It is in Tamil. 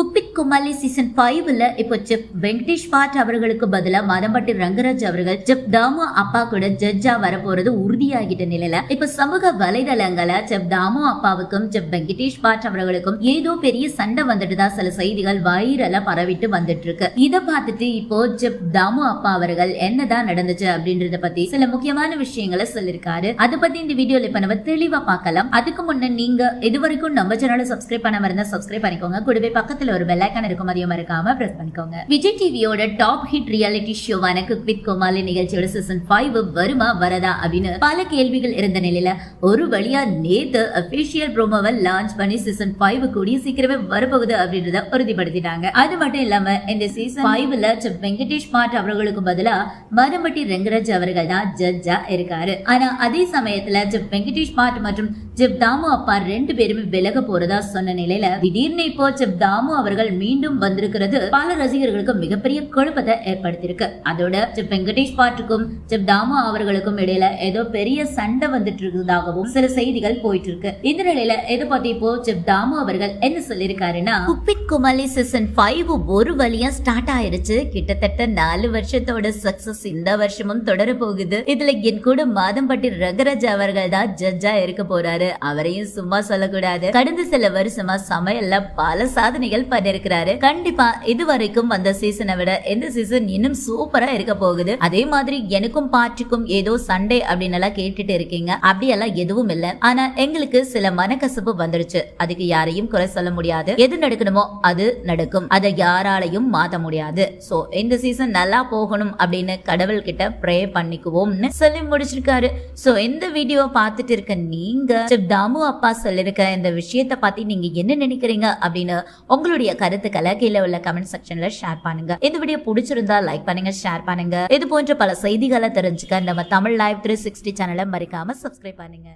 Cuộc tích குப்பித் குமாலி சீசன் ஃபைவ்ல இப்போ செப் வெங்கடேஷ் பாட் அவர்களுக்கு பதிலா மதம்பட்டி ரங்கராஜ் அவர்கள் செப் தாமு அப்பா கூட ஜட்ஜா வரப்போறது உறுதியாகிட்ட நிலையில இப்ப சமூக வலைதளங்கள செப் தாமு அப்பாவுக்கும் செப் வெங்கடேஷ் பாட் அவர்களுக்கும் ஏதோ பெரிய சண்டை வந்துட்டுதா சில செய்திகள் வைரலா பரவிட்டு வந்துட்டு இருக்கு இதை பார்த்துட்டு இப்போ செப் தாமு அப்பா அவர்கள் என்னதான் நடந்துச்சு அப்படின்றத பத்தி சில முக்கியமான விஷயங்களை சொல்லிருக்காரு அதை பத்தி இந்த வீடியோல இப்ப நம்ம தெளிவா பார்க்கலாம். அதுக்கு முன்ன நீங்க இதுவரைக்கும் நம்ம சேனலை சப்ஸ்கிரைப் பண்ண இருந்தா சப்ஸ்கிரைப் பண்ணிக்கோங்க. கூடவே பக்கத்துல ஒரு பெல் ஐக்கான் இருக்கும் அதையும் மறக்காம பிரஸ் பண்ணிக்கோங்க. விஜய் டிவியோட டாப் ஹிட் ரியாலிட்டி ஷோவான குக் வித் கோமாளி நிகழ்ச்சியோட சீசன் ஃபைவ் வருமா வரதா அப்படின்னு பல கேள்விகள் இருந்த நிலையில ஒரு வழியா நேத்து அபிஷியல் ப்ரோமோவை லான்ச் பண்ணி சீசன் ஃபைவ் கூடிய சீக்கிரமே வரப்போகுது அப்படின்றத உறுதிப்படுத்திட்டாங்க. அது மட்டும் இல்லாம இந்த சீசன் ஃபைவ்ல வெங்கடேஷ் பாட் அவர்களுக்கு பதிலா மரம்பட்டி ரெங்கராஜ் அவர்கள் தான் ஜட்ஜா இருக்காரு. ஆனா அதே சமயத்துல ஜெப் வெங்கடேஷ் பாட் மற்றும் ஜெப் தாமு அப்பா ரெண்டு பேருமே விலக போறதா சொன்ன நிலையில திடீர்னு இப்போ ஜெப் தாமு அவர்கள் மீண்டும் வந்திருக்கிறது. பல ரசிகர்களுக்கு மிகப்பெரிய குழப்பத்தை ஏற்படுத்தியிருக்கு. அதோட ஜெப் வெங்கடேஷ் பாட்டுக்கும் ஜெப் தாமு அவர்களுக்கும் இடையில ஏதோ பெரிய சண்டை வந்துட்டு இருக்கிறதாகவும் சில செய்திகள் போயிட்டு இருக்கு இந்த நிலையில இதை பத்தி இப்போ ஜெப் தாமு அவர்கள் என்ன சொல்லியிருக்காருன்னா குப்பிட் குமாலி சீசன் ஃபைவ் ஒரு வழியா ஸ்டார்ட் ஆயிருச்சு. கிட்டத்தட்ட நாலு வருஷத்தோட சக்சஸ் இந்த வருஷமும் தொடர போகுது. இதுல என் கூட மாதம்பட்டி ரங்கராஜ் அவர்கள் தான் ஜட்ஜா இருக்க போறாரு. அவரையும் சும்மா சொல்லக்கூடாது. கடந்த சில வருஷமா சமையல்ல பல சாதனைகள் இருக்கிறாரு. கண்டிப்பா இது வரைக்கும் வந்த சீசனை விட இந்த சீசன் இன்னும் சூப்பரா இருக்க போகுது. அதே மாதிரி எனக்கும் பாட்டிக்கும் ஏதோ சண்டே அப்படின்னு எல்லாம் கேட்டுட்டு இருக்கீங்க. அப்படியெல்லாம் எதுவும் இல்ல. ஆனா எங்களுக்கு சில மனக்கசப்பு வந்துருச்சு அதுக்கு யாரையும் குறை சொல்ல முடியாது. எது நடக்கணுமோ அது நடக்கும். அதை யாராலையும் மாத்த முடியாது. சோ இந்த சீசன் நல்லா போகணும் அப்படின்னு கடவுள் கிட்ட ப்ரே பண்ணிக்குவோம்னு சொல்லி முடிச்சிருக்காரு. சோ இந்த வீடியோ பார்த்துட்டு இருக்க நீங்க தாமு அப்பா சொல்லிருக்க இந்த விஷயத்த பத்தி நீங்க என்ன நினைக்கிறீங்க அப்படின்னு உங்களுடைய கருத்துக்களை கீழே உள்ள கமெண்ட் செக்ஷன்ல ஷேர் பண்ணுங்க. இந்த வீடியோ பிடிச்சிருந்தா லைக் பண்ணுங்க ஷேர் பண்ணுங்க. இது போன்ற பல செய்திகளை தெரிஞ்சுக்க நம்ம தமிழ் லைவ் த்ரீ சிக்ஸ்டி சேனலை மறக்காம சப்ஸ்கிரைப் பண்ணுங்க.